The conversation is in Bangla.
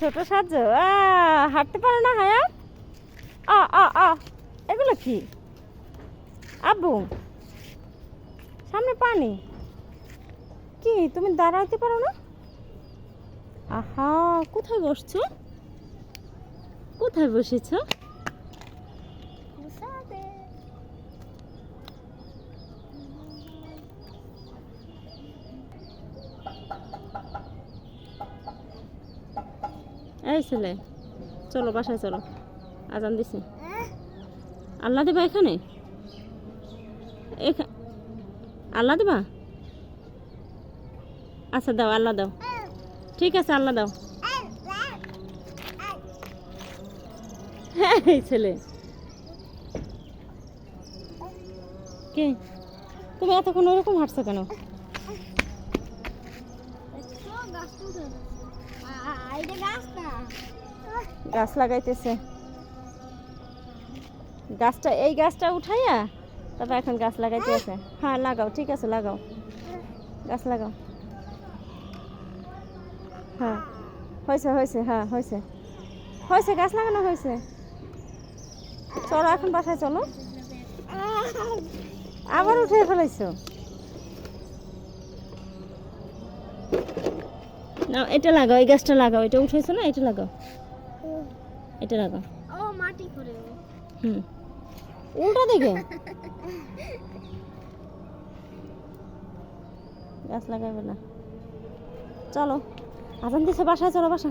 ছোট সাহায্য হাঁটতে পারে না হায়াত আ আ আ। এগুলো কি? আব্বু, সামনে পানি। কি, তুমি দাঁড়াইতে পারো না? আহা, কোথায় বসছো? কোথায় বসেছো? এই ছেলে, চলো বাসায় চলো, আজান দিছে। আল্লাহ দেবা এখানে? এখা- আল্লাহ দেবা? আচ্ছা দাও, আল্লাহ দাও। ঠিক আছে, আল্লাহ দাও। হ্যাঁ এই ছেলে। কে? তুমি এতক্ষণ ওরকম হাঁটছো কেন? গাছ লাগাইতেছে। গাছটা এই গাছটা উঠাইয়া তারপর এখন গাছ লাগাইতে আছে। হ্যাঁ লাগাও ঠিক আছে লাগাও। গাছ লাগাও। হ্যাঁ হয়েছে হয়েছে হ্যাঁ হয়েছে। হয়েছে গাছ লাগানো হয়েছে। চলো এখন বাসায় চলো। আবার উঠে ফেলাইছো? না এটা লাগাও এই গাছটা লাগাও। এটা উঠেছে না এটা লাগাও। এটা লাগাও। ও মাটি করে। হুম। উল্টা দিকে। গাছ লাগাবে না। চলো আজান দিছে বাসায় চলো বাসা